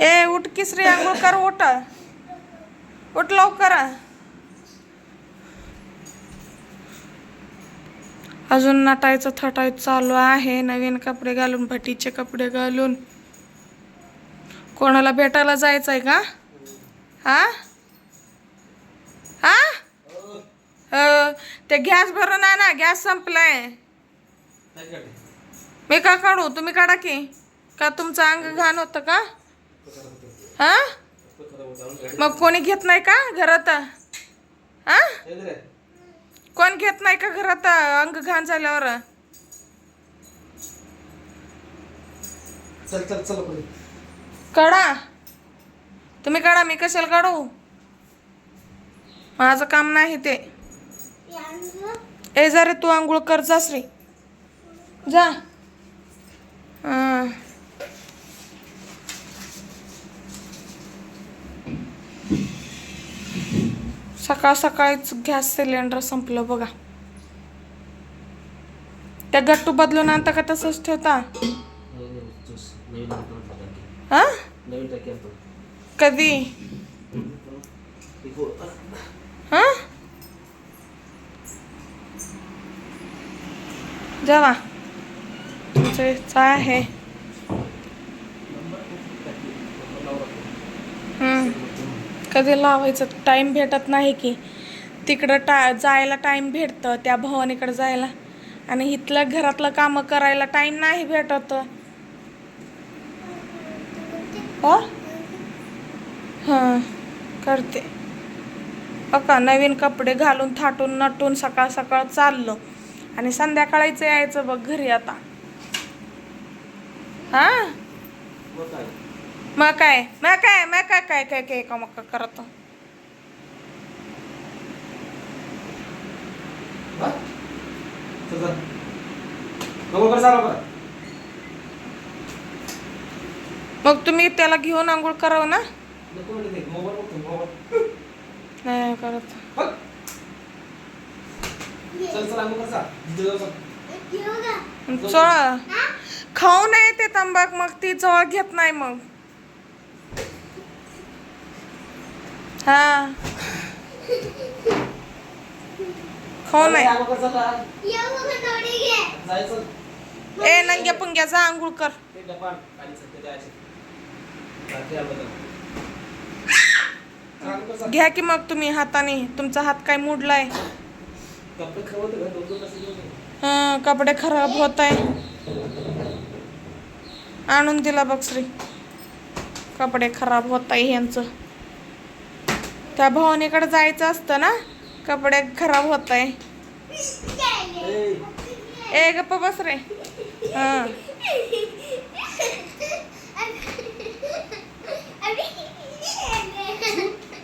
ए उठ किसरी आंघोळ कर उठ. उठ लवकर. अजून नटायचं थटायचं चालू आहे. नवीन कपडे घालून भटीचे कपडे घालून. कोणाला भेटायला आहे का? हा? हा? ते गॅस भरून ना गॅस संपलाय. मी का काढू? तुम्ही काढा की. का तुमचं अंग घाण होतं का? हा? मग कोणी घेत नाही का घरात? हा? कोण घेत नाही का घरात अंग घाण झाल्यावर? चल चल चल पुढे काढा. तुम्ही काढा मी कशाला काढू? माझं काम नाही ते. ए जा रे तू आंघोळ कर जा श्री. जा. सकाळ सकाळीच गॅस सिलेंडर संपलं बघा. त्या गट्टू बदलून आणता का तसंच ठेवता? हा? कधी? हा? जेव्हा तुमचं आहे. कधी लावायचं टाईम भेटत नाही की. तिकडं टा जायला टाईम भेटतं त्या भवानीकडे जायला. आणि इथलं घरातलं कामं करायला टाईम नाही भेटत. हो? हां? करते. अका नवीन कपडे घालून थाटून नटून सकाळ सकाळ चाललो. आणि संध्याकाळीच यायचं बघ घरी आता. हा? मग काय? मग काय? मग काय काय काय काय का मग करत. मग तुम्ही त्याला घेऊन आंघोळ करावं ना? नाही करत. चोळा. खाऊ नये ते तंबाख मग ती जवळ घेत नाही मग. हा. खाऊ नाही ए नंग्या पुंग्या जा आंघोळ कर. आंघोळ कर घ्या की मग तुम्ही हाताने. तुमचा हात काय मोडलाय. आहे. हं, कपडे खराब होत आहे आणून दिला बघ श्री. कपडे खराब होत आहे यांचं त्या भवानीकडे जायचं असतं ना? कपडे खराब होत आहे ए, गप्प बस रे. हां.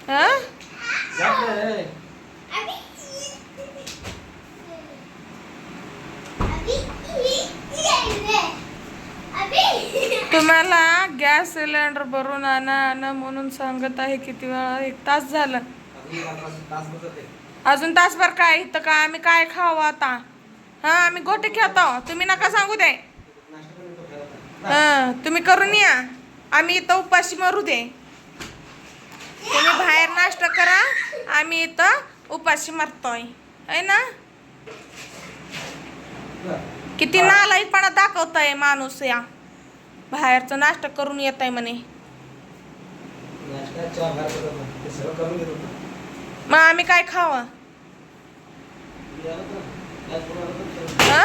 हां. तुम्हाला गॅस सिलेंडर भरून आणा आणा म्हणून सांगत आहे किती वेळा. एक तास झाला. अजून तास- तासभर काय? इथं का आम्ही काय खावं आता? हा आम्ही गोटे खेळतो. तुम्ही नका सांगू दे. हा तुम्ही करून या. आम्ही इथं उपाशी मरू दे. तुम्ही बाहेर नाश्ता करा. आम्ही इथं उपाशी मरतोय. है ना. किती नालायकपणा दाखवताय माणूस या. बाहेरचं नाश्ता करून येत आहे म्हणे. मग आम्ही काय खावं? हा.